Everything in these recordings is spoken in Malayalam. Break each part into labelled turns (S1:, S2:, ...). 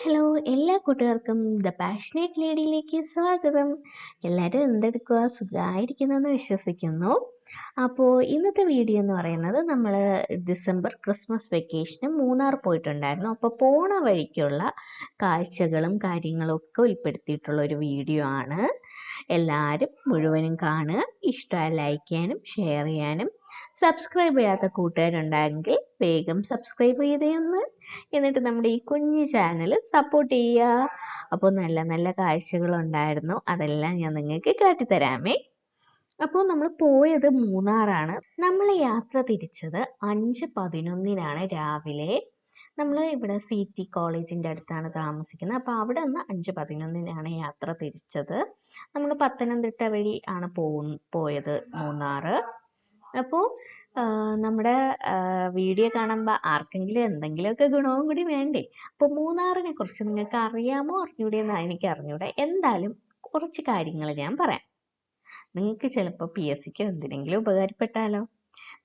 S1: ഹലോ എല്ലാ കൂട്ടുകാർക്കും ദ പാഷനേറ്റ് ലേഡിയിലേക്ക് സ്വാഗതം. എല്ലാവരും എന്തെടുക്കുക സുഖമായിരിക്കുന്നെന്ന് വിശ്വസിക്കുന്നു. അപ്പോൾ ഇന്നത്തെ വീഡിയോ എന്ന് പറയുന്നത് നമ്മൾ ഡിസംബർ ക്രിസ്മസ് വെക്കേഷന് മൂന്നാർ പോയിട്ടുണ്ടായിരുന്നു. അപ്പോൾ പോണ വഴിക്കുള്ള കാഴ്ചകളും കാര്യങ്ങളും ഒക്കെ ഉൾപ്പെടുത്തിയിട്ടുള്ള ഒരു വീഡിയോ ആണ്. എല്ലാവരും മുഴുവനും കാണുക. ഇഷ്ടമായി ലൈക്ക് ചെയ്യാനും ഷെയർ ചെയ്യാനും സബ്സ്ക്രൈബ് ചെയ്യാത്ത കൂട്ടുകാരുണ്ടെങ്കിൽ വേഗം സബ്സ്ക്രൈബ് ചെയ്തേ ഒന്ന് എന്നിട്ട് നമ്മുടെ ഈ കുഞ്ഞു ചാനൽ സപ്പോർട്ട് ചെയ്യുക. അപ്പോൾ നല്ല നല്ല കാഴ്ചകളുണ്ടായിരുന്നു. അതെല്ലാം ഞാൻ നിങ്ങൾക്ക് കാട്ടിത്തരാമേ. അപ്പോൾ നമ്മൾ പോയത് മൂന്നാറാണ്. നമ്മൾ യാത്ര തിരിച്ചത് അഞ്ച് പതിനൊന്നിനാണ് രാവിലെ. നമ്മൾ ഇവിടെ സി ടി കോളേജിന്റെ അടുത്താണ് താമസിക്കുന്നത്. അപ്പോൾ അവിടെ നിന്ന് അഞ്ച് പതിനൊന്നിനാണ് യാത്ര തിരിച്ചത്. നമ്മൾ പത്തനംതിട്ട വഴി ആണ് പോയത് മൂന്നാറ്. അപ്പോൾ നമ്മുടെ വീഡിയോ കാണുമ്പോൾ ആർക്കെങ്കിലും എന്തെങ്കിലുമൊക്കെ ഗുണവും കൂടി വേണ്ടേ? അപ്പോൾ മൂന്നാറിനെ കുറിച്ച് നിങ്ങൾക്ക് അറിയാമോ? അറിഞ്ഞൂടെ എന്നാണ് എനിക്ക് അറിഞ്ഞൂടെ? എന്തായാലും കുറച്ച് കാര്യങ്ങൾ ഞാൻ പറയാം. നിങ്ങൾക്ക് ചിലപ്പോൾ പി എസ് സിക്കോ എന്തിനെങ്കിലും ഉപകാരപ്പെട്ടാലോ?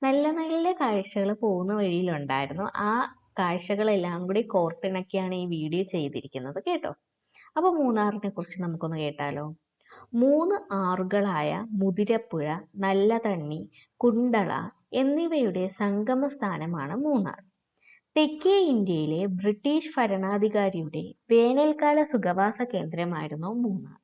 S1: നല്ല നല്ല കാഴ്ചകൾ പോകുന്ന വഴിയിലുണ്ടായിരുന്നു. ആ കാഴ്ചകളെല്ലാം കൂടി കോർത്തിണക്കിയാണ് ഈ വീഡിയോ ചെയ്തിരിക്കുന്നത് കേട്ടോ. അപ്പോൾ മൂന്നാറിനെ കുറിച്ച് നമുക്കൊന്ന് കേട്ടാലോ? മൂന്ന് ആറുകളായ മുതിരപ്പുഴ നല്ല തണ്ണി കുണ്ടള എന്നിവയുടെ സംഗമ സ്ഥാനമാണ് മൂന്നാർ. തെക്കേ ഇന്ത്യയിലെ ബ്രിട്ടീഷ് ഭരണാധികാരിയുടെ വേനൽക്കാല സുഖവാസ കേന്ദ്രമായിരുന്നു മൂന്നാർ.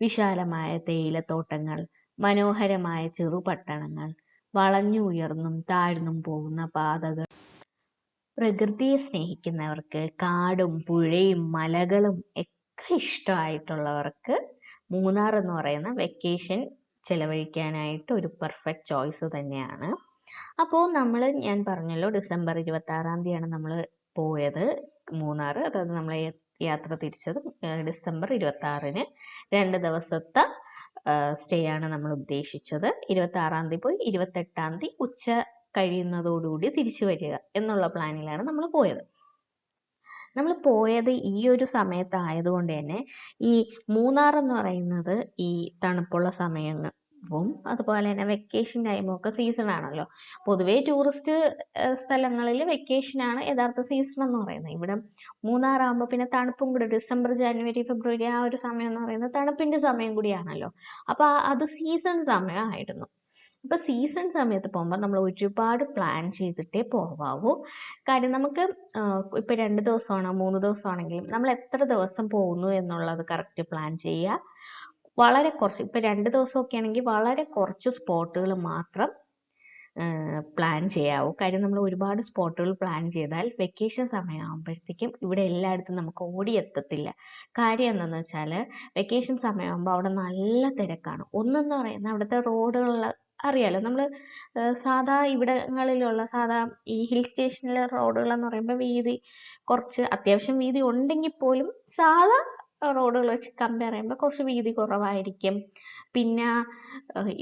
S1: വിശാലമായ തേയിലത്തോട്ടങ്ങൾ മനോഹരമായ ചെറുപട്ടണങ്ങൾ വളഞ്ഞു ഉയർന്നും താഴ്ന്നും പോകുന്ന പാതകൾ. പ്രകൃതിയെ സ്നേഹിക്കുന്നവർക്ക് കാടും പുഴയും മലകളും ഒക്കെ ഇഷ്ടമായിട്ടുള്ളവർക്ക് മൂന്നാർ എന്ന് പറയുന്ന വെക്കേഷൻ ചിലവഴിക്കാനായിട്ട് ഒരു പെർഫെക്റ്റ് ചോയ്സ് തന്നെയാണ്. അപ്പോൾ നമ്മൾ ഞാൻ പറഞ്ഞല്ലോ ഡിസംബർ ഇരുപത്തി ആറാം തീയതിയാണ് നമ്മൾ പോയത്. മൂന്നാർ അതായത് നമ്മൾ യാത്ര തിരിച്ചത് ഡിസംബർ ഇരുപത്തി ആറിന് രണ്ട് ദിവസത്തെ സ്റ്റേ ആണ് നമ്മൾ ഉദ്ദേശിച്ചത്. ഇരുപത്തി ആറാം തീയതി പോയി ഇരുപത്തെട്ടാം തീയതി ഉച്ച കഴിയുന്നതോടുകൂടി തിരിച്ചു വരിക എന്നുള്ള പ്ലാനിലാണ് നമ്മൾ പോയത്. നമ്മൾ പോയത് ഈ ഒരു സമയത്തായതുകൊണ്ട് തന്നെ ഈ മൂന്നാർ എന്ന് പറയുന്നത് ഈ തണുപ്പുള്ള സമയവും അതുപോലെ തന്നെ വെക്കേഷൻ ടൈമും ഒക്കെ സീസൺ ആണല്ലോ. പൊതുവേ ടൂറിസ്റ്റ് സ്ഥലങ്ങളിൽ വെക്കേഷൻ ആണ് യഥാർത്ഥ സീസൺ എന്ന് പറയുന്നത്. ഇവിടെ മൂന്നാറാകുമ്പോൾ പിന്നെ തണുപ്പും കൂടെ ഡിസംബർ ജാനുവരി ഫെബ്രുവരി ആ ഒരു സമയം എന്ന് പറയുന്നത് തണുപ്പിന്റെ സമയം കൂടിയാണല്ലോ. അപ്പോൾ അത് സീസൺ സമയമായിരുന്നു. ഇപ്പൊ സീസൺ സമയത്ത് പോകുമ്പോൾ നമ്മൾ ഒരുപാട് പ്ലാൻ ചെയ്തിട്ടേ പോവാവൂ. കാര്യം നമുക്ക് ഇപ്പോൾ രണ്ട് ദിവസമാണോ മൂന്ന് ദിവസമാണെങ്കിലും നമ്മൾ എത്ര ദിവസം പോകുന്നു എന്നുള്ളത് കറക്റ്റ് പ്ലാൻ ചെയ്യുക വളരെ കുറച്ച് ഇപ്പോൾ രണ്ട് ദിവസമൊക്കെ ആണെങ്കിൽ വളരെ കുറച്ച് സ്പോട്ടുകൾ മാത്രം പ്ലാൻ ചെയ്യാവൂ. കാര്യം നമ്മൾ ഒരുപാട് സ്പോട്ടുകൾ പ്ലാൻ ചെയ്താൽ വെക്കേഷൻ സമയമാകുമ്പോഴത്തേക്കും ഇവിടെ എല്ലായിടത്തും നമുക്ക് ഓടിയെത്തത്തില്ല. കാര്യം എന്താണെന്ന് വെച്ചാൽ വെക്കേഷൻ സമയമാകുമ്പോൾ അവിടെ നല്ല തിരക്കാണ്. ഒന്നെന്ന് പറയുന്നത് അവിടുത്തെ റോഡുകളിൽ അറിയാലോ? നമ്മൾ സാധാ ഇവിടങ്ങളിലുള്ള സാധാ ഈ ഹിൽ സ്റ്റേഷനിലെ റോഡുകളെന്ന് പറയുമ്പോൾ വീതി കുറച്ച് അത്യാവശ്യം വീതി ഉണ്ടെങ്കിൽ പോലും സാധാ റോഡുകൾ വെച്ച് കമ്പയർ ചെയ്യുമ്പോൾ കുറച്ച് വീതി കുറവായിരിക്കും. പിന്നെ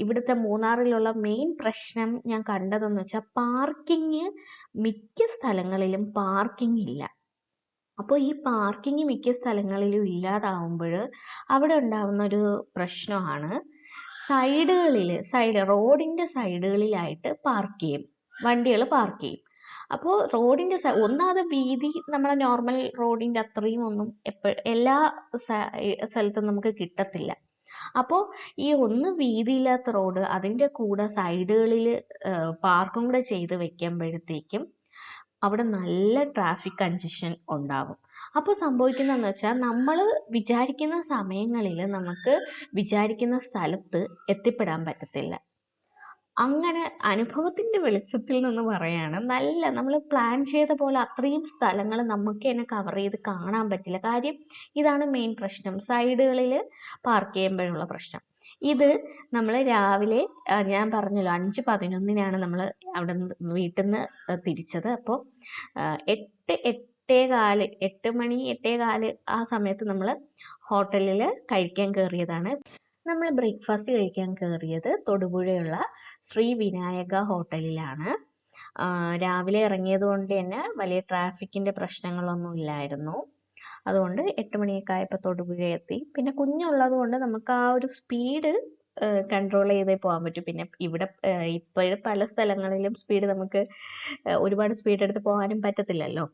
S1: ഇവിടുത്തെ മൂന്നാറിലുള്ള മെയിൻ പ്രശ്നം ഞാൻ കണ്ടതെന്ന് വെച്ചാൽ പാർക്കിങ് മിക്ക സ്ഥലങ്ങളിലും പാർക്കിംഗ് ഇല്ല. അപ്പോൾ ഈ പാർക്കിംഗ് മിക്ക സ്ഥലങ്ങളിലും ഇല്ലാതാവുമ്പോൾ അവിടെ ഉണ്ടാകുന്ന ഒരു പ്രശ്നമാണ് സൈഡുകളിൽ സൈഡ് റോഡിന്റെ സൈഡുകളിലായിട്ട് പാർക്ക് ചെയ്യും. വണ്ടികൾ പാർക്ക് ചെയ്യും. അപ്പോൾ റോഡിന്റെ ഒന്നാമത് വീതി നമ്മളെ നോർമൽ റോഡിന്റെ അത്രയും ഒന്നും എപ്പോഴും എല്ലാ സ്ഥലത്തും നമുക്ക് കിട്ടത്തില്ല. അപ്പോൾ ഈ ഒന്ന് വീതിയില്ലാത്ത റോഡ് അതിന്റെ കൂടെ സൈഡുകളിൽ പാർക്കും കൂടെ ചെയ്ത് വെക്കുമ്പോഴത്തേക്കും അവിടെ നല്ല ട്രാഫിക് കൺജഷൻ ഉണ്ടാവും. അപ്പോൾ സംഭവിക്കുന്നതെന്ന് വെച്ചാൽ നമ്മൾ വിചാരിക്കുന്ന സമയങ്ങളിൽ നമുക്ക് വിചാരിക്കുന്ന സ്ഥലത്ത് എത്തിപ്പെടാൻ പറ്റത്തില്ല. അങ്ങനെ അനുഭവത്തിന്റെ വെളിച്ചത്തിൽ നിന്ന് പറയാണ് നല്ല നമ്മൾ പ്ലാൻ ചെയ്ത പോലെ അത്രയും സ്ഥലങ്ങൾ നമുക്ക് തന്നെ കവർ ചെയ്ത് കാണാൻ പറ്റില്ല. കാര്യം ഇതാണ് മെയിൻ പ്രശ്നം. സൈഡുകളിൽ പാർക്ക് ചെയ്യുമ്പോഴുള്ള പ്രശ്നം. ഇത് നമ്മൾ രാവിലെ ഞാൻ പറഞ്ഞല്ലോ അഞ്ച് പതിനൊന്നിനാണ് നമ്മൾ അവിടെ നിന്ന് വീട്ടിൽ നിന്ന് തിരിച്ചത് അപ്പോൾ എട്ട് എട്ടേ കാൽ എട്ട് മണി എട്ടേ കാൽ ആ സമയത്ത് നമ്മൾ ഹോട്ടലിൽ കഴിക്കാൻ കയറിയതാണ് നമ്മൾ ബ്രേക്ക്ഫാസ്റ്റ് കഴിക്കാൻ കയറിയത് തൊടുപുഴയുള്ള ശ്രീ വിനായക ഹോട്ടലിലാണ്. രാവിലെ ഇറങ്ങിയത് കൊണ്ട് തന്നെ വലിയ ട്രാഫിക്കിന്റെ പ്രശ്നങ്ങളൊന്നും ഇല്ലായിരുന്നു. അതുകൊണ്ട് എട്ട് മണിയൊക്കെ ആയപ്പോൾ തൊടുപുഴ എത്തി. പിന്നെ കുഞ്ഞുള്ളത് കൊണ്ട് നമുക്ക് ആ ഒരു സ്പീഡ് കൺട്രോൾ ചെയ്തേ പോകാൻ പറ്റും. പിന്നെ ഇവിടെ ഇപ്പോഴും പല സ്ഥലങ്ങളിലും സ്പീഡ് നമുക്ക് ഒരുപാട് സ്പീഡ് എടുത്ത് പോകാനും പറ്റത്തില്ലല്ലോ.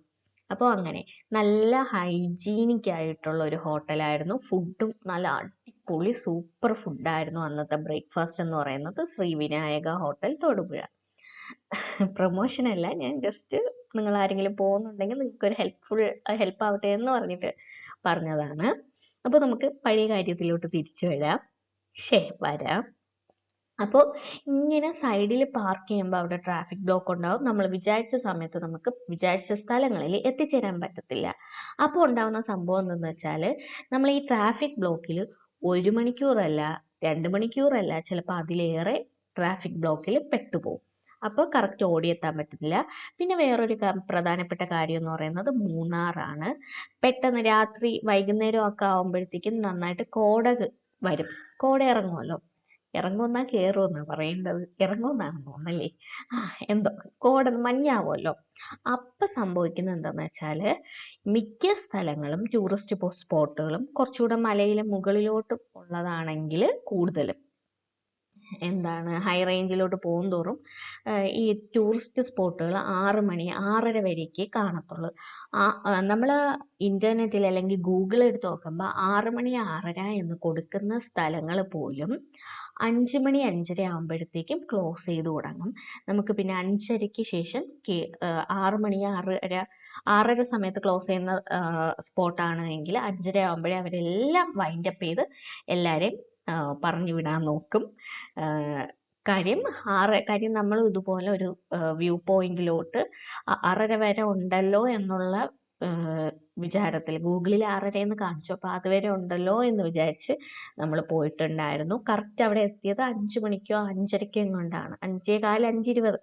S1: അപ്പോൾ അങ്ങനെ നല്ല ഹൈജീനിക് ആയിട്ടുള്ള ഒരു ഹോട്ടലായിരുന്നു. ഫുഡും നല്ല അടിപൊളി സൂപ്പർ ഫുഡായിരുന്നു അന്നത്തെ ബ്രേക്ക്ഫാസ്റ്റ് എന്ന് പറയുന്നത്. ശ്രീവിനായക ഹോട്ടൽ തൊടുപുഴ. പ്രൊമോഷൻ അല്ല ഞാൻ ജസ്റ്റ് നിങ്ങൾ ആരെങ്കിലും പോകുന്നുണ്ടെങ്കിൽ നിങ്ങൾക്ക് ഒരു ഹെൽപ്ഫുൾ ഹെൽപ്പ് ആവട്ടെ എന്ന് പറഞ്ഞിട്ട് പറഞ്ഞതാണ്. അപ്പോൾ നമുക്ക് പഴയ കാര്യത്തിലോട്ട് തിരിച്ചു വരാം. ശേ വരാം. അപ്പോൾ ഇങ്ങനെ സൈഡിൽ പാർക്ക് ചെയ്യുമ്പോൾ അവിടെ ട്രാഫിക് ബ്ലോക്ക് ഉണ്ടാവും നമ്മൾ വിചാരിച്ച സമയത്ത് നമുക്ക് വിചാരിച്ച സ്ഥലങ്ങളിൽ എത്തിച്ചേരാൻ പറ്റത്തില്ല. അപ്പോൾ ഉണ്ടാകുന്ന സംഭവം എന്തെന്ന് വെച്ചാൽ നമ്മൾ ഈ ട്രാഫിക് ബ്ലോക്കിൽ ഒരു മണിക്കൂറല്ല രണ്ട് മണിക്കൂറല്ല ചിലപ്പോൾ അതിലേറെ ട്രാഫിക് ബ്ലോക്കിൽ പെട്ടുപോകും അപ്പോൾ കറക്റ്റ് ഓടിയെത്താൻ പറ്റുന്നില്ല പിന്നെ വേറൊരു പ്രധാനപ്പെട്ട കാര്യം എന്ന് പറയുന്നത് മൂന്നാറാണ്. പെട്ടെന്ന് രാത്രി വൈകുന്നേരം ഒക്കെ ആകുമ്പോഴത്തേക്കും നന്നായിട്ട് കോട വരും. കോട ഇറങ്ങുമല്ലോ ഇറങ്ങുമെന്നാ കയറുമെന്നാ പറയേണ്ടത്. ഇറങ്ങുമെന്നാണ് തോന്നല്ലേ ആ എന്തോ കോട മഞ്ഞാവുമല്ലോ. അപ്പം സംഭവിക്കുന്നത് എന്താണെന്ന് വെച്ചാൽ മിക്ക സ്ഥലങ്ങളും ടൂറിസ്റ്റ് സ്പോട്ടുകളും കുറച്ചുകൂടെ മലയിലെ മുകളിലോട്ട് ഉള്ളതാണെങ്കിൽ കൂടുതലും എന്താണ് ഹൈ റേഞ്ചിലോട്ട് പോകും തോറും ഈ ടൂറിസ്റ്റ് സ്പോട്ടുകൾ ആറ് മണി ആറര വരെയൊക്കെ കാണത്തുള്ളൂ. നമ്മൾ ഇന്റർനെറ്റിൽ അല്ലെങ്കിൽ ഗൂഗിൾ എടുത്ത് നോക്കുമ്പോൾ ആറ് മണി ആറര എന്ന് കൊടുക്കുന്ന സ്ഥലങ്ങൾ പോലും അഞ്ച് മണി അഞ്ചര ആകുമ്പോഴത്തേക്കും ക്ലോസ് ചെയ്ത് തുടങ്ങും. നമുക്ക് പിന്നെ അഞ്ചരയ്ക്ക് ശേഷം ആറ് മണി ആറര ആറര സമയത്ത് ക്ലോസ് ചെയ്യുന്ന സ്പോട്ടാണ് എങ്കിൽ അഞ്ചര ആകുമ്പോഴേ അവരെല്ലാം വൈൻഡപ്പ് ചെയ്ത് എല്ലാവരെയും പറഞ്ഞു വിടാൻ നോക്കും. കാര്യം ആറ് കാര്യം നമ്മൾ ഇതുപോലെ ഒരു വ്യൂ പോയിന്റിലോട്ട് ആറര വരെ ഉണ്ടല്ലോ എന്നുള്ള വിചാരത്തിൽ ഗൂഗിളിൽ ആറരയെന്ന് കാണിച്ചു. അപ്പോൾ അതുവരെ ഉണ്ടല്ലോ എന്ന് വിചാരിച്ച് നമ്മൾ പോയിട്ടുണ്ടായിരുന്നു. കറക്റ്റ് അവിടെ എത്തിയത് അഞ്ച് മണിക്കോ അഞ്ചരയ്ക്കോ കൊണ്ടാണ് അഞ്ചേ കാൽ അഞ്ചിരുപത്.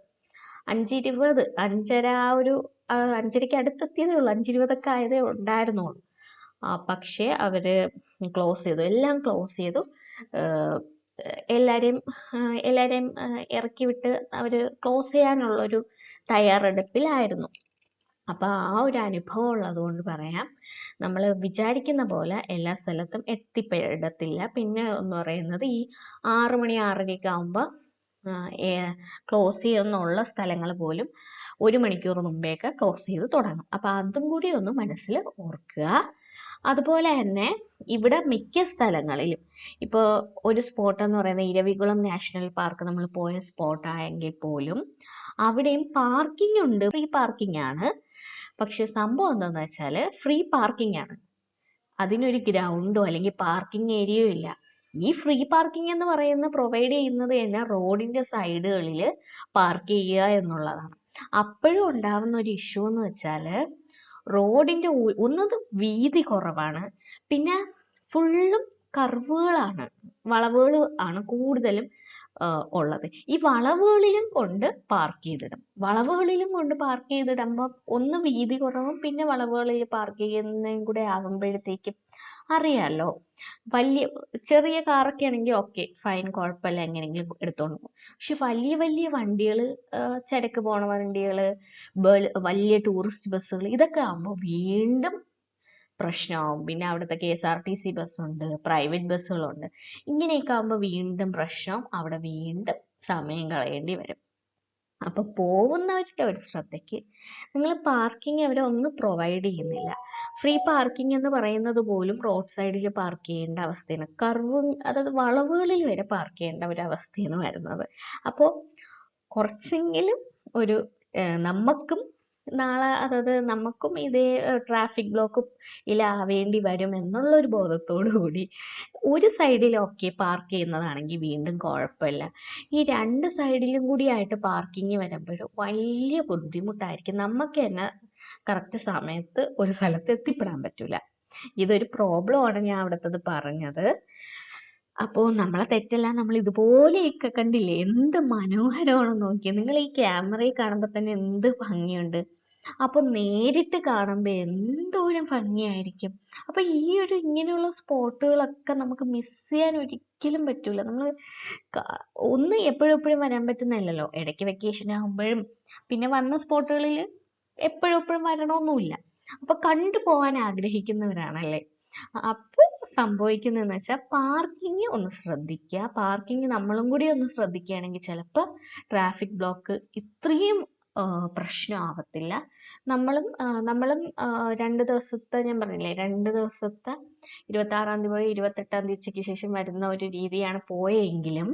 S1: അഞ്ചിരുപത് അഞ്ചര ആ ഒരു അഞ്ചരയ്ക്ക് അടുത്തെത്തിയതേ ഉള്ളൂ. അഞ്ചിരുപതൊക്കെ ആയതേ ഉണ്ടായിരുന്നുള്ളൂ. പക്ഷേ അവർ ക്ലോസ് ചെയ്തു. എല്ലാം ക്ലോസ് ചെയ്തു. എല്ലാവരെയും എല്ലാവരെയും ഇറക്കി വിട്ട് അവർ ക്ലോസ് ചെയ്യാനുള്ളൊരു തയ്യാറെടുപ്പിലായിരുന്നു. അപ്പോൾ ആ ഒരു അനുഭവം ഉള്ളതുകൊണ്ട് പറയാം. നമ്മൾ വിചാരിക്കുന്ന പോലെ എല്ലാ സ്ഥലത്തും എത്തിപ്പെടത്തില്ല. പിന്നെ എന്ന് പറയുന്നത് ഈ ആറ് മണി ആറരയൊക്കെ ആകുമ്പോൾ ക്ലോസ് ചെയ്യുന്നുള്ള സ്ഥലങ്ങൾ പോലും ഒരു മണിക്കൂർ മുമ്പേയൊക്കെ ക്ലോസ് ചെയ്ത് തുടങ്ങും. അപ്പോൾ അതും കൂടി ഒന്ന് മനസ്സിൽ ഓർക്കുക. അതുപോലെ തന്നെ ഇവിടെ മിക്ക സ്ഥലങ്ങളിലും ഇപ്പോൾ ഒരു സ്പോട്ട് എന്ന് പറയുന്നത് ഇരവികുളം നാഷണൽ പാർക്ക് നമ്മൾ പോയ സ്പോട്ടായെങ്കിൽ പോലും അവിടെയും പാർക്കിംഗ് ഉണ്ട്. ഫ്രീ പാർക്കിംഗ് ആണ്. പക്ഷെ സംഭവം എന്താണെന്ന് വെച്ചാൽ ഫ്രീ പാർക്കിംഗ് ആണ്. അതിനൊരു ഗ്രൗണ്ടോ അല്ലെങ്കിൽ പാർക്കിംഗ് ഏരിയയോ ഇല്ല. ഈ ഫ്രീ പാർക്കിംഗ് എന്ന് പറയുന്നത് പ്രൊവൈഡ് ചെയ്യുന്നത് തന്നെ റോഡിന്റെ സൈഡുകളിൽ പാർക്ക് ചെയ്യുക എന്നുള്ളതാണ്. അപ്പോഴും ഉണ്ടാവുന്ന ഒരു ഇഷ്യൂ എന്ന് വെച്ചാൽ റോഡിന്റെ ഉ- ഒന്നത് വീതി കുറവാണ്. പിന്നെ ഫുള്ളും കർവുകളാണ്. വളവുകൾ ആണ് കൂടുതലും ഉള്ളത്. ഈ വളവുകളിലും കൊണ്ട് പാർക്ക് ചെയ്തിടും. വളവുകളിലും കൊണ്ട് പാർക്ക് ചെയ്തിടുമ്പോൾ ഒന്ന് വീതി കുറവും പിന്നെ വളവുകളിൽ പാർക്ക് ചെയ്യുന്നതും കൂടെ ആകുമ്പോഴത്തേക്കും അറിയാലോ. വലിയ ചെറിയ കാറൊക്കെ ആണെങ്കിൽ ഓക്കെ ഫൈൻ കുഴപ്പമില്ല എങ്ങനെയെങ്കിലും എടുത്തോണ്ട് പോകും. പക്ഷെ വലിയ വലിയ വണ്ടികൾ ചരക്ക് പോണ വണ്ടികൾ വലിയ ടൂറിസ്റ്റ് ബസ്സുകൾ ഇതൊക്കെ ആകുമ്പോൾ വീണ്ടും പ്രശ്നമാവും പിന്നെ അവിടുത്തെ K S R T C ബസ്സുണ്ട് പ്രൈവറ്റ് ബസ്സുകളുണ്ട്. ഇങ്ങനെയൊക്കെ ആകുമ്പോൾ വീണ്ടും പ്രശ്നം അവിടെ വീണ്ടും സമയം കളയേണ്ടി വരും. അപ്പോൾ പോകുന്നവരുടെ ഒരു ശ്രദ്ധയ്ക്ക് നിങ്ങൾ പാർക്കിംഗ് അവരെ ഒന്നും പ്രൊവൈഡ് ചെയ്യുന്നില്ല. ഫ്രീ പാർക്കിംഗ് എന്ന് പറയുന്നത് പോലും റോഡ് സൈഡിൽ പാർക്ക് ചെയ്യേണ്ട അവസ്ഥയാണ്. കർവ് അതായത് വളവുകളിൽ വരെ പാർക്ക് ചെയ്യേണ്ട ഒരു അവസ്ഥയാണ് വരുന്നത്. അപ്പോൾ കുറച്ചെങ്കിലും ഒരു നമുക്കും നാളെ അതായത് നമുക്കും ഇതേ ട്രാഫിക് ബ്ലോക്ക് ഇലാവേണ്ടി വരും എന്നുള്ള ഒരു ബോധത്തോടു കൂടി ഒരു സൈഡിൽ ഓക്കെ പാർക്ക് ചെയ്യുന്നതാണെങ്കിൽ വീണ്ടും കുഴപ്പമില്ല. ഈ രണ്ട് സൈഡിലും കൂടി ആയിട്ട് പാർക്കിങ് വരുമ്പോൾ വലിയ ബുദ്ധിമുട്ടായിരിക്കും. നമുക്ക് തന്നെ കറക്റ്റ് സമയത്ത് ഒരു സ്ഥലത്ത് എത്തിപ്പെടാൻ പറ്റില്ല ഇതൊരു പ്രോബ്ലമാണ് ഞാൻ അവിടുത്തത് പറഞ്ഞത്. അപ്പോൾ നമ്മളെ തെറ്റല്ല നമ്മൾ ഇതുപോലെയൊക്കെ കണ്ടില്ലേ? എന്ത് മനോഹരമാണെന്ന് നോക്കിയേ. നിങ്ങൾ ഈ ക്യാമറയിൽ കാണുമ്പോൾ തന്നെ എന്ത് ഭംഗിയുണ്ട്. അപ്പോൾ നേരിട്ട് കാണുമ്പോൾ എന്തോരം ഭംഗിയായിരിക്കും. അപ്പോൾ ഈ ഒരു ഇങ്ങനെയുള്ള സ്പോട്ടുകളൊക്കെ നമുക്ക് മിസ് ചെയ്യാൻ ഒരിക്കലും പറ്റില്ല നമ്മൾ ഒന്ന് എപ്പോഴും എപ്പോഴും വരാൻ പറ്റുന്നില്ലല്ലോ ഇടയ്ക്ക് വെക്കേഷൻ ആകുമ്പോഴും പിന്നെ വന്ന സ്പോട്ടുകളിൽ എപ്പോഴും എപ്പോഴും വരണമെന്നുമില്ല. അപ്പോൾ കണ്ടു പോകാൻ ആഗ്രഹിക്കുന്നവരാണല്ലേ? അപ്പോൾ സംഭവിക്കുന്നതെന്ന് വെച്ചാൽ പാർക്കിംഗ് ഒന്ന് ശ്രദ്ധിക്കുക പാർക്കിംഗ് നമ്മളും കൂടി ഒന്ന് ശ്രദ്ധിക്കുകയാണെങ്കിൽ ചിലപ്പോൾ ട്രാഫിക് ബ്ലോക്ക് ഇത്രയും പ്രശ്നമാവത്തില്ല നമ്മളും നമ്മളും രണ്ട് ദിവസത്തെ ഞാൻ പറഞ്ഞില്ലേ രണ്ട് ദിവസത്തെ ഇരുപത്താറാം തീയതി പോയി ഇരുപത്തെട്ടാം തീയതി ഉച്ചയ്ക്ക് ശേഷം വരുന്ന ഒരു രീതിയാണ് പോയെങ്കിലും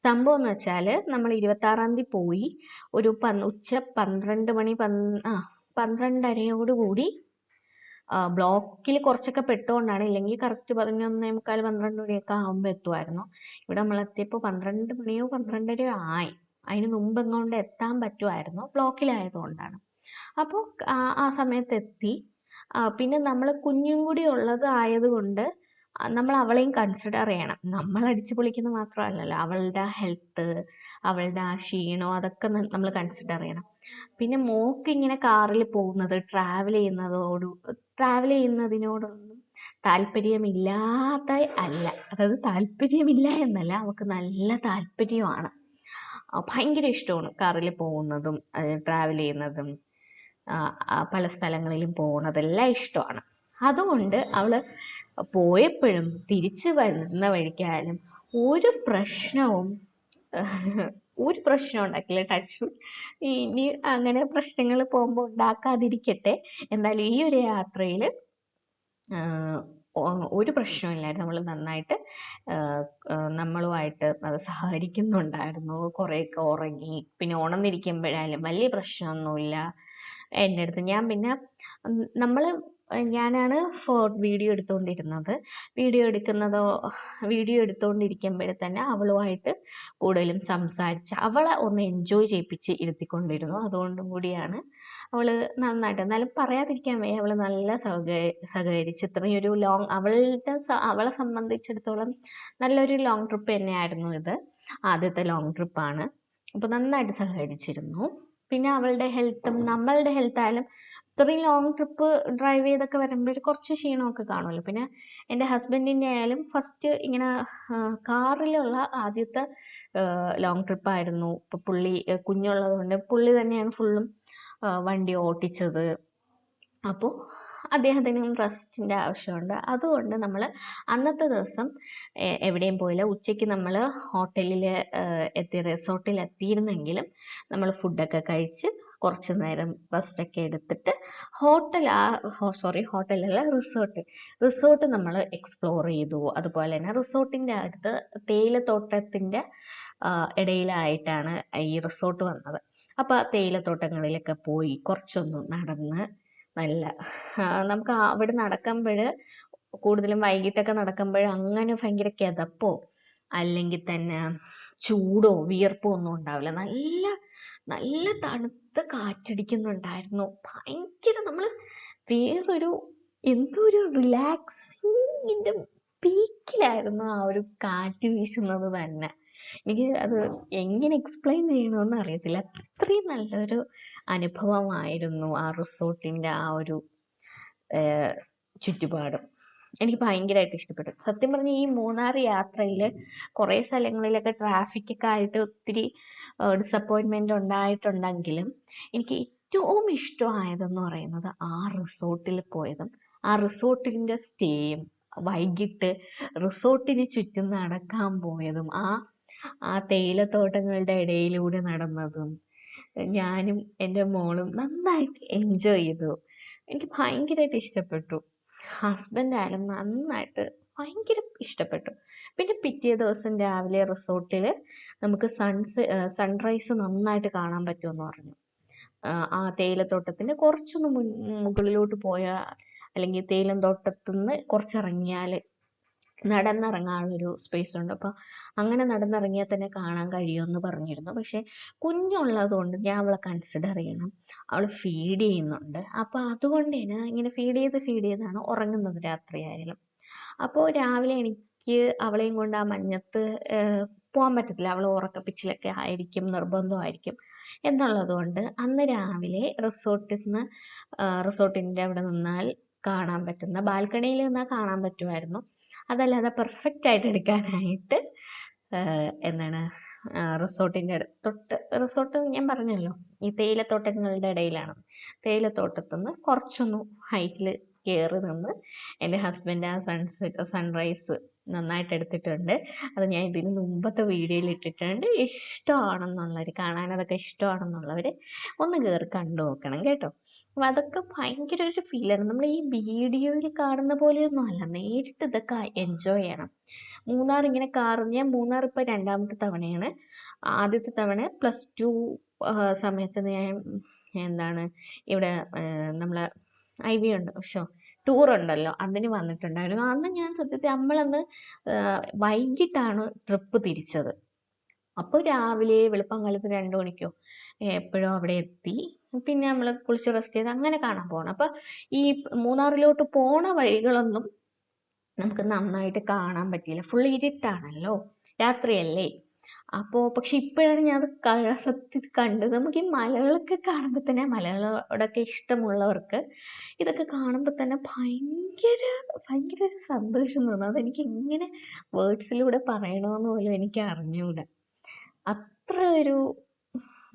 S1: സംഭവം എന്ന് വെച്ചാൽ നമ്മൾ ഇരുപത്താറാം തീയതി പോയി ഒരു പന്ത് ഉച്ച പന്ത്രണ്ട് മണി പന് ആ പന്ത്രണ്ടരയോടുകൂടി ബ്ലോക്കിൽ കുറച്ചൊക്കെ പെട്ടുകൊണ്ടാണ് ഇല്ലെങ്കിൽ കറക്റ്റ് പതിനൊന്നേ മുക്കാൽ പന്ത്രണ്ട് മണിയൊക്കെ ആകുമ്പോൾ എത്തുമായിരുന്നു ഇവിടെ നമ്മളെത്തിയപ്പോൾ പന്ത്രണ്ട് മണിയോ പന്ത്രണ്ടരയോ ആയി. അതിന് മുമ്പ് എങ്ങോണ്ട് എത്താൻ പറ്റുമായിരുന്നു ബ്ലോക്കിലായതുകൊണ്ടാണ്. അപ്പോൾ ആ സമയത്ത് എത്തി പിന്നെ നമ്മൾ കുഞ്ഞും കൂടി ഉള്ളത് ആയതുകൊണ്ട് നമ്മൾ അവളെയും കൺസിഡർ ചെയ്യണം. നമ്മൾ അടിച്ചു പൊളിക്കുന്നത് മാത്രമല്ലല്ലോ. അവളുടെ ഹെൽത്ത് അവളുടെ ആ ക്ഷീണോ അതൊക്കെ നമ്മൾ കൺസിഡർ ചെയ്യണം. പിന്നെ മോക്ക് ഇങ്ങനെ കാറിൽ പോകുന്നത് ട്രാവൽ ചെയ്യുന്നതോട് ട്രാവൽ ചെയ്യുന്നതിനോടൊന്നും താല്പര്യമില്ലാത്ത അല്ല. അതായത് താല്പര്യമില്ല എന്നല്ല അവൾക്ക് നല്ല താല്പര്യമാണ്. ഭയങ്കര ഇഷ്ടമാണ് കാറിൽ പോകുന്നതും ട്രാവൽ ചെയ്യുന്നതും പല സ്ഥലങ്ങളിലും പോകുന്നതെല്ലാം ഇഷ്ടമാണ്. അതുകൊണ്ട് അവൾ പോയപ്പോഴും തിരിച്ചു വരുന്ന വഴിക്കായാലും ഒരു പ്രശ്നവും ഒരു പ്രശ്നം ഉണ്ടാക്കില്ല ടച്ച്. ഇനി അങ്ങനെ പ്രശ്നങ്ങൾ പോകുമ്പോൾ ഉണ്ടാക്കാതിരിക്കട്ടെ. എന്നാലും ഈ ഒരു യാത്രയിൽ ഒരു പ്രശ്നമില്ലായിരുന്നു നമ്മൾ നന്നായിട്ട് നമ്മളുമായിട്ട് അത് സഹകരിക്കുന്നുണ്ടായിരുന്നു. കുറേയൊക്കെ ഉറങ്ങി. പിന്നെ ഉണർന്നിരിക്കുമ്പോഴായാലും വലിയ പ്രശ്നമൊന്നുമില്ല. എന്റെ അടുത്ത് ഞാൻ പിന്നെ നമ്മൾ ഞാനാണ് ഫോ വീഡിയോ എടുത്തുകൊണ്ടിരുന്നത് വീഡിയോ എടുക്കുന്നതോ വീഡിയോ എടുത്തുകൊണ്ടിരിക്കുമ്പോഴേ തന്നെ അവളുമായിട്ട് കൂടുതലും സംസാരിച്ച് അവളെ ഒന്ന് എൻജോയ് ചെയ്യിപ്പിച്ച് ഇരുത്തിക്കൊണ്ടിരുന്നു. അതുകൊണ്ടും കൂടിയാണ് അവൾ നന്നായിട്ട് എന്നാലും പറയാതിരിക്കാൻ വയ്യ. അവൾ നല്ല സഹക സഹകരിച്ച് ഇത്രയും ഒരു ലോങ് അവളുടെ അവളെ സംബന്ധിച്ചിടത്തോളം നല്ലൊരു ലോങ് ട്രിപ്പ് തന്നെയായിരുന്നു ഇത്. ആദ്യത്തെ ലോങ് ട്രിപ്പാണ് അപ്പോൾ നന്നായിട്ട് സഹകരിച്ചിരുന്നു. പിന്നെ അവളുടെ ഹെൽത്തും നമ്മളുടെ ഹെൽത്തായാലും ഇത്രയും ലോങ് ട്രിപ്പ് ഡ്രൈവ് ചെയ്തൊക്കെ വരുമ്പോൾ കുറച്ച് ക്ഷീണമൊക്കെ കാണുമല്ലോ. പിന്നെ എന്റെ ഹസ്ബൻഡിന്റെ ആയാലും ഫസ്റ്റ് ഇങ്ങനെ കാറിലുള്ള ആദ്യത്തെ ലോങ് ട്രിപ്പായിരുന്നു ഇപ്പോൾ പുള്ളി കുഞ്ഞുള്ളതുകൊണ്ട് കുഞ്ഞുള്ളത് കൊണ്ട് പുള്ളി തന്നെയാണ് ഫുള്ളും വണ്ടി ഓട്ടിച്ചത്. അപ്പോൾ അദ്ദേഹത്തിനും റെസ്റ്റിന്റെ ആവശ്യമുണ്ട്. അതുകൊണ്ട് നമ്മൾ അന്നത്തെ ദിവസം എവിടെയും പോയില്ല. ഉച്ചയ്ക്ക് നമ്മൾ ഹോട്ടലിൽ എത്തി റിസോർട്ടിൽ എത്തിയിരുന്നെങ്കിലും നമ്മൾ ഫുഡൊക്കെ കഴിച്ച് കുറച്ച് നേരം റെസ്റ്റൊക്കെ എടുത്തിട്ട് ഹോട്ടൽ ആ സോറി ഹോട്ടലല്ല റിസോർട്ട് റിസോർട്ട് നമ്മൾ എക്സ്പ്ലോർ ചെയ്തു. അതുപോലെ തന്നെ റിസോർട്ടിന്റെ അടുത്ത് തേയിലത്തോട്ടത്തിന്റെ ഇടയിലായിട്ടാണ് ഈ റിസോർട്ട് വന്നത്. അപ്പോൾ ആ തേയിലത്തോട്ടങ്ങളിലൊക്കെ പോയി കുറച്ചൊന്ന് നടന്ന് നല്ല നമുക്ക് അവിടെ നടക്കുമ്പോൾ കൂടുതലും വൈകിട്ടൊക്കെ നടക്കുമ്പോൾ അങ്ങനെ ഭയങ്കര കിതപ്പോ അല്ലെങ്കിൽ തന്നെ ചൂടോ വിയർപ്പോ ഒന്നും ഉണ്ടാവില്ല. നല്ല നല്ല തണുത്ത കാറ്റടിക്കുന്നുണ്ടായിരുന്നു. ഭയങ്കര നമ്മൾ വേറൊരു എന്തോ ഒരു റിലാക്സിങ്ങിന്റെ പീക്കിലായിരുന്നു ആ ഒരു കാറ്റ് വീശുന്നത് തന്നെ. എനിക്ക് അത് എങ്ങനെ എക്സ്പ്ലെയിൻ ചെയ്യണമെന്ന് അറിയത്തില്ല. അത്രയും നല്ലൊരു അനുഭവമായിരുന്നു ആ റിസോർട്ടിന്റെ ആ ഒരു ചുറ്റുപാടും. എനിക്ക് ഭയങ്കരമായിട്ട് ഇഷ്ടപ്പെട്ടു. സത്യം പറഞ്ഞ ഈ മൂന്നാർ യാത്രയിൽ കുറേ സ്ഥലങ്ങളിലൊക്കെ ട്രാഫിക്കൊക്കെ ആയിട്ട് ഒത്തിരി ഡിസപ്പോയിൻമെന്റ് ഉണ്ടായിട്ടുണ്ടെങ്കിലും എനിക്ക് ഏറ്റവും ഇഷ്ടമായതെന്ന് പറയുന്നത് ആ റിസോർട്ടിൽ പോയതും ആ റിസോർട്ടിന്റെ സ്റ്റേയും വൈകിട്ട് റിസോർട്ടിന് ചുറ്റും നടക്കാൻ പോയതും ആ ആ തേയിലത്തോട്ടങ്ങളുടെ ഇടയിലൂടെ നടന്നതും ഞാനും എന്റെ മോളും നന്നായിട്ട് എൻജോയ് ചെയ്തു. എനിക്ക് ഭയങ്കരമായിട്ട് ഇഷ്ടപ്പെട്ടു. ഹസ്ബൻഡ് ആയാലും നന്നായിട്ട് ഭയങ്കര ഇഷ്ടപ്പെട്ടു. പിന്നെ പിറ്റേ ദിവസം രാവിലെ റിസോർട്ടിൽ നമുക്ക് സൺസ് സൺറൈസ് നന്നായിട്ട് കാണാൻ പറ്റുമെന്ന് പറഞ്ഞു. ആ, തേയിലത്തോട്ടത്തിന്റെ കുറച്ചൊന്ന് മുകളിലോട്ട് പോയാൽ അല്ലെങ്കിൽ തേയിലം തോട്ടത്തിൽ നിന്ന് കുറച്ചിറങ്ങിയാൽ നടന്നിറങ്ങാനുള്ളൊരു സ്പേസ് ഉണ്ട് അപ്പോൾ അങ്ങനെ നടന്നിറങ്ങിയാൽ തന്നെ കാണാൻ കഴിയുമെന്ന് പറഞ്ഞിരുന്നു. പക്ഷേ കുഞ്ഞുള്ളത് കൊണ്ട് ഞാൻ അവളെ കൺസിഡർ ചെയ്യണം. അവൾ ഫീഡ് ചെയ്യുന്നുണ്ട്. അപ്പോൾ അതുകൊണ്ട് തന്നെ ഇങ്ങനെ ഫീഡ് ചെയ്ത് ഫീഡ് ചെയ്താണ് ഉറങ്ങുന്നത് രാത്രി ആയാലും. അപ്പോൾ രാവിലെ എനിക്ക് അവളെയും കൊണ്ട് ആ മഞ്ഞത്ത് പോകാൻ പറ്റത്തില്ല. അവൾ ഉറക്കപ്പിച്ചിലൊക്കെ ആയിരിക്കും നിർബന്ധമായിരിക്കും എന്നുള്ളത് കൊണ്ട് അന്ന് രാവിലെ റിസോർട്ടിൽ നിന്ന് റിസോർട്ടിന്റെ അവിടെ നിന്നാൽ കാണാൻ പറ്റുന്ന ബാൽക്കണിയിൽ നിന്നാൽ കാണാൻ പറ്റുമായിരുന്നു. അതല്ലാതെ പെർഫെക്റ്റ് ആയിട്ട് എടുക്കാനായിട്ട് എന്താണ് റിസോർട്ടിന്റെ തൊട്ട് റിസോർട്ട് ഞാൻ പറഞ്ഞല്ലോ ഈ തേയിലത്തോട്ടങ്ങളുടെ ഇടയിലാണ്. തേയിലത്തോട്ടത്തു നിന്ന് കുറച്ചൊന്ന് ഹൈറ്റിൽ കയറി നിന്ന് എന്റെ ഹസ്ബൻഡ് ആ സൺസെറ്റ് സൺറൈസ് നന്നായിട്ട് എടുത്തിട്ടുണ്ട്. അത് ഞാൻ ഇതിന് മുമ്പത്തെ വീഡിയോയിൽ ഇട്ടിട്ടുണ്ട്. ഇഷ്ടമാണെന്നുള്ളവർ കാണാനതൊക്കെ ഇഷ്ടമാണെന്നുള്ളവർ ഒന്ന് കയറി കണ്ടു നോക്കണം കേട്ടോ. അപ്പോൾ അതൊക്കെ ഭയങ്കര ഒരു ഫീലാണ് നമ്മൾ ഈ വീഡിയോയിൽ കാണുന്ന പോലെയൊന്നും അല്ല. നേരിട്ട് ഇതൊക്കെ എൻജോയ് ചെയ്യണം. മൂന്നാർ ഇങ്ങനെ കാറിഞ്ഞ മൂന്നാർ ഇപ്പോൾ രണ്ടാമത്തെ തവണയാണ്. ആദ്യത്തെ തവണ പ്ലസ് ടു സമയത്ത് ഞാൻ എന്താണ് ഇവിടെ നമ്മളെ ഐ വി ഉണ്ട്. ഷോ ടൂർ ഉണ്ടല്ലോ. അതിന് വന്നിട്ടുണ്ടായിരുന്നു. അന്ന് ഞാൻ സത്യത്തിൽ നമ്മളന്ന് വൈകിട്ടാണ് ട്രിപ്പ് തിരിച്ചത്. അപ്പോൾ രാവിലെ വെളുപ്പം കാലത്ത് രണ്ട് മണിക്കോ എപ്പോഴും അവിടെ എത്തി. പിന്നെ നമ്മൾ കുളിച്ച് റെസ്റ്റ് ചെയ്ത് അങ്ങനെ കാണാൻ പോകണം അപ്പോൾ ഈ മൂന്നാറിലോട്ട് പോണ വഴികളൊന്നും നമുക്ക് നന്നായിട്ട് കാണാൻ പറ്റിയില്ല. ഫുൾ ഇരുട്ടാണല്ലോ. രാത്രിയല്ലേ? അപ്പോൾ പക്ഷെ ഇപ്പോഴാണ് ഞാൻ അത് സത്യം കണ്ടത്. നമുക്ക് ഈ മലകളൊക്കെ കാണുമ്പോൾ തന്നെ മലകളോടൊക്കെ ഇഷ്ടമുള്ളവർക്ക് ഇതൊക്കെ കാണുമ്പോൾ തന്നെ ഭയങ്കര ഭയങ്കര ഒരു സന്തോഷം തോന്നും. അതെനിക്ക് എങ്ങനെ വേർഡ്സിലൂടെ പറയണമെന്ന് പോലും എനിക്ക് അറിഞ്ഞുകൂടാ അത്ര ഒരു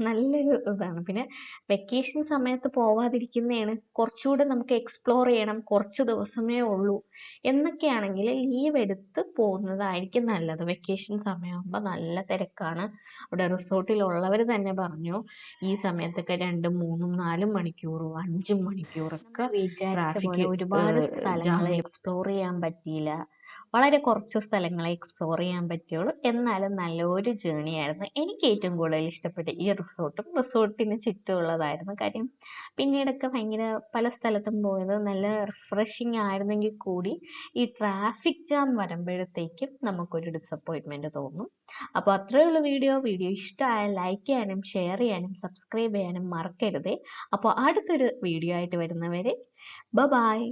S1: നല്ലൊരു ഇതാണ്. പിന്നെ വെക്കേഷൻ സമയത്ത് പോവാതിരിക്കുന്നതാണ്. കുറച്ചുകൂടെ നമുക്ക് എക്സ്പ്ലോർ ചെയ്യണം. കുറച്ച് ദിവസമേ ഉള്ളൂ. എന്നൊക്കെയാണെങ്കിൽ ലീവ് എടുത്ത് പോകുന്നതായിരിക്കും നല്ലത്. വെക്കേഷൻ സമയമാകുമ്പോൾ നല്ല തിരക്കാണ്. അവിടെ റിസോർട്ടിലുള്ളവർ തന്നെ പറഞ്ഞു ഈ സമയത്തൊക്കെ രണ്ടും മൂന്നും നാലും മണിക്കൂറും അഞ്ചും മണിക്കൂറൊക്കെ ട്രാഫിക് ഒരുപാട് സ്ഥലങ്ങൾ എക്സ്പ്ലോർ ചെയ്യാൻ പറ്റിയില്ല. വളരെ കുറച്ച് സ്ഥലങ്ങളെ എക്സ്പ്ലോർ ചെയ്യാൻ പറ്റുള്ളൂ. എന്നാലും നല്ലൊരു ജേണി ആയിരുന്നു. എനിക്ക് ഏറ്റവും കൂടുതൽ ഇഷ്ടപ്പെട്ട ഈ റിസോർട്ടും റിസോർട്ടിന് ചുറ്റുമുള്ളതായിരുന്നു കാര്യം. പിന്നീടൊക്കെ ഭയങ്കര പല സ്ഥലത്തും പോയത് നല്ല റിഫ്രഷിങ് ആയിരുന്നെങ്കിൽ കൂടി ഈ ട്രാഫിക് ജാം വരുമ്പോഴത്തേക്കും നമുക്കൊരു ഡിസപ്പോയിൻമെന്റ് തോന്നും. അപ്പോൾ അത്രയേ ഉള്ളൂ വീഡിയോ വീഡിയോ ഇഷ്ടമായ ലൈക്ക് ചെയ്യാനും ഷെയർ ചെയ്യാനും സബ്സ്ക്രൈബ് ചെയ്യാനും മറക്കരുതേ. അപ്പോൾ അടുത്തൊരു വീഡിയോ ആയിട്ട് വരുന്നവരെ ബ ബായ്